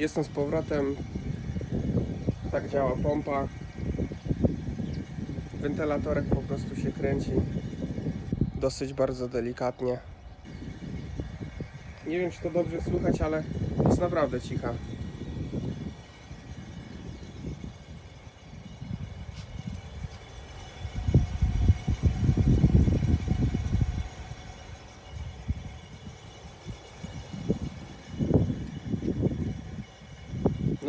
Jestem z powrotem. Tak działa pompa. Wentylatorek po prostu się kręci. Dosyć bardzo delikatnie. Nie wiem, czy to dobrze słychać, ale jest naprawdę cicha.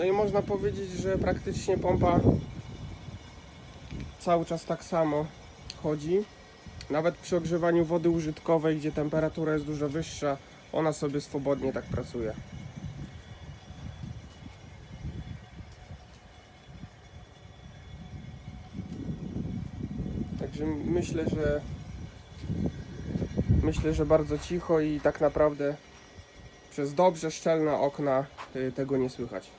No i można powiedzieć, że praktycznie pompa cały czas tak samo chodzi. Nawet przy ogrzewaniu wody użytkowej, gdzie temperatura jest dużo wyższa, ona sobie swobodnie tak pracuje. Także myślę, że myślę, że bardzo cicho i tak naprawdę przez dobrze szczelne okna y, tego nie słychać.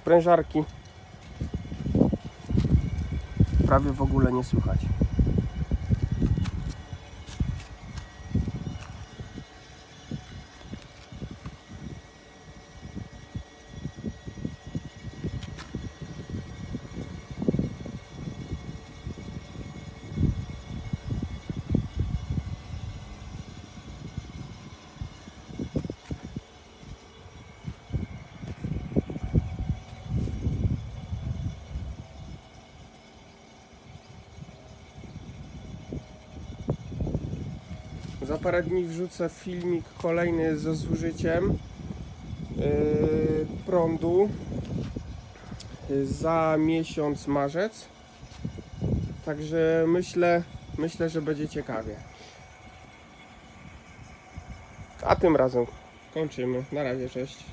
Sprężarki prawie w ogóle nie słychać. Za parę dni wrzucę filmik kolejny ze zużyciem yy, prądu yy, za miesiąc marzec. Także myślę, myślę, że będzie ciekawie. A tym razem kończymy. Na razie, cześć.